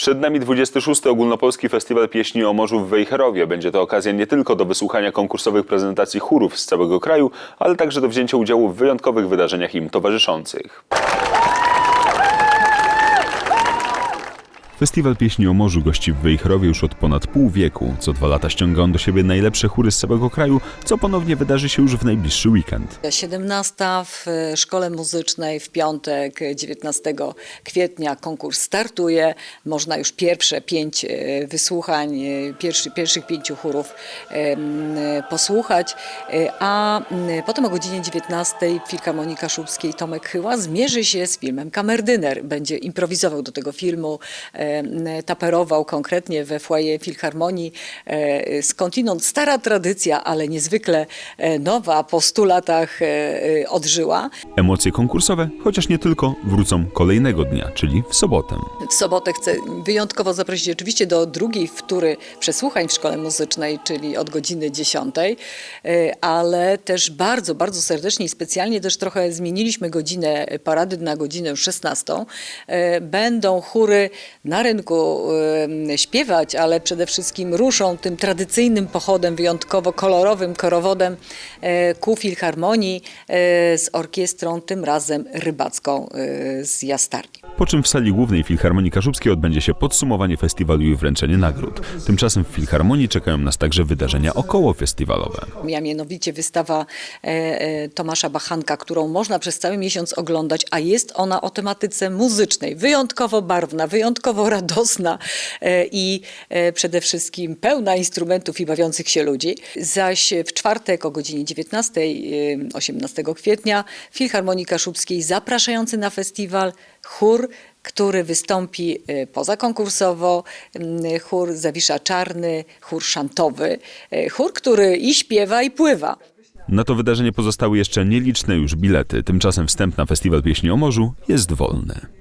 Przed nami 26. Ogólnopolski Festiwal Pieśni o Morzu w Wejherowie. Będzie to okazja nie tylko do wysłuchania konkursowych prezentacji chórów z całego kraju, ale także do wzięcia udziału w wyjątkowych wydarzeniach im towarzyszących. Festiwal Pieśni o Morzu gości w Wejherowie już od ponad pół wieku. Co dwa lata ściąga on do siebie najlepsze chóry z całego kraju, co ponownie wydarzy się już w najbliższy weekend. 17 w e, Szkole Muzycznej w piątek e, 19 kwietnia konkurs startuje. Można już pierwsze pięć e, wysłuchań, e, pierwszy, pierwszych pięciu chórów e, e, posłuchać. E, A potem o godzinie 19 w Filharmonii Kaszubskiej Tomek Chyła zmierzy się z filmem Kamerdyner. Będzie improwizował do tego filmu, e, taperował konkretnie we foyer Filharmonii. E, Skądinąd stara tradycja, ale niezwykle e, nowa, po 100 latach e, e, odżyła. Emocje konkursowe, chociaż nie tylko, wrócą kolejnego dnia, czyli w sobotę. W sobotę chcę wyjątkowo zaprosić oczywiście do drugiej wtóry przesłuchań w Szkole Muzycznej, czyli od godziny 10, e, ale też bardzo, bardzo serdecznie i specjalnie też trochę zmieniliśmy godzinę parady na godzinę 16. E, Będą chóry na rynku e, śpiewać, ale przede wszystkim ruszą tym tradycyjnym pochodem, wyjątkowo kolorowym korowodem e, ku Filharmonii e, z orkiestrą, tym razem rybacką e, z Jastarni. Po czym w sali głównej Filharmonii Kaszubskiej odbędzie się podsumowanie festiwalu i wręczenie nagród. Tymczasem w Filharmonii czekają nas także wydarzenia okołofestiwalowe. Ja mianowicie wystawa e, e, Tomasza Bachanka, którą można przez cały miesiąc oglądać, a jest ona o tematyce muzycznej, wyjątkowo barwna, wyjątkowo radosna e, i przede wszystkim pełna instrumentów i bawiących się ludzi. Zaś w czwartek o godzinie 19, e, 18 kwietnia Filharmonii Kaszubskiej zapraszający na festiwal chór który wystąpi e, pozakonkursowo, chór Zawisza Czarny, chór szantowy, e, chór, który i śpiewa, i pływa. Na to wydarzenie pozostały jeszcze nieliczne już bilety. Tymczasem wstęp na Festiwal Pieśni o Morzu jest wolny.